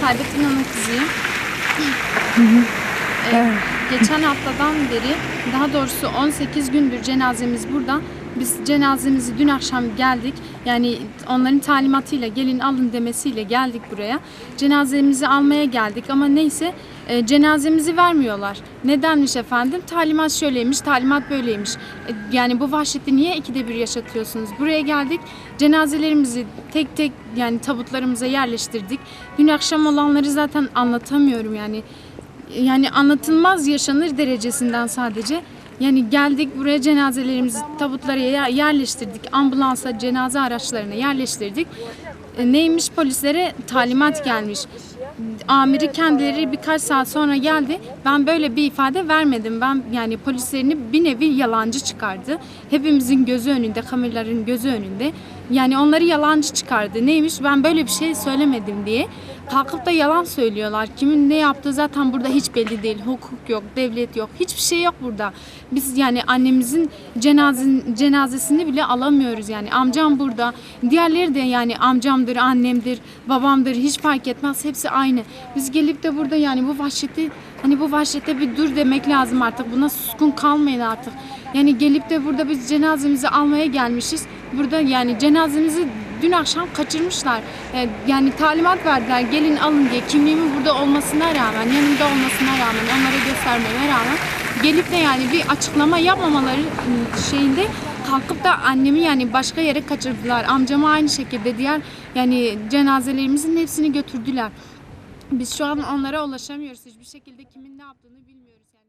Saadettin Hanım kızıyım. Ee, geçen haftadan beri, daha doğrusu 18 gündür cenazemiz burada. Biz cenazemizi dün akşam geldik. Yani onların talimatıyla gelin alın demesiyle geldik buraya. Cenazemizi almaya geldik ama neyse e, cenazemizi vermiyorlar. Nedenmiş efendim? Talimat şöyleymiş, talimat böyleymiş. E, yani bu vahşeti niye ikide bir yaşatıyorsunuz? Buraya geldik, cenazelerimizi tek tek yani tabutlarımıza yerleştirdik. Dün akşam olanları zaten anlatamıyorum yani. Yani anlatılmaz yaşanır derecesinden sadece. Yani geldik buraya cenazelerimizi tabutlara yer- yerleştirdik. Ambulansa, cenaze araçlarına yerleştirdik. E, Neymiş polislere talimat gelmiş. Amiri kendileri birkaç saat sonra geldi. Ben böyle bir ifade vermedim. Ben yani polislerini bir nevi yalancı çıkardı. Hepimizin gözü önünde, kameraların gözü önünde. Yani onları yalancı çıkardı. Neymiş ben böyle bir şey söylemedim diye. Kalkıp da yalan söylüyorlar. Kimin ne yaptığı zaten burada hiç belli değil. Hukuk yok, devlet yok. Hiçbir şey yok burada. Biz yani annemizin cenazin, cenazesini bile alamıyoruz yani. Amcam burada. Diğerleri de yani amcamdır, annemdir, babamdır hiç fark etmez. Hepsi aynı. Biz gelip de burada yani bu vahşeti hani bu vahşete bir dur demek lazım artık. Buna suskun kalmayın artık. Yani gelip de burada biz cenazemizi almaya gelmişiz. Burada yani cenazemizi dün akşam kaçırmışlar. Yani, yani talimat verdiler gelin alın diye. Kimliğimin burada olmasına rağmen, yanımda olmasına rağmen, onlara göstermeme rağmen gelip de yani bir açıklama yapmamaları ıı, şeyinde kalkıp da annemi yani başka yere kaçırdılar. Amcama aynı şekilde diğer yani cenazelerimizin hepsini götürdüler. Biz şu an onlara ulaşamıyoruz hiçbir şekilde kimin ne yaptığını bilmiyoruz yani.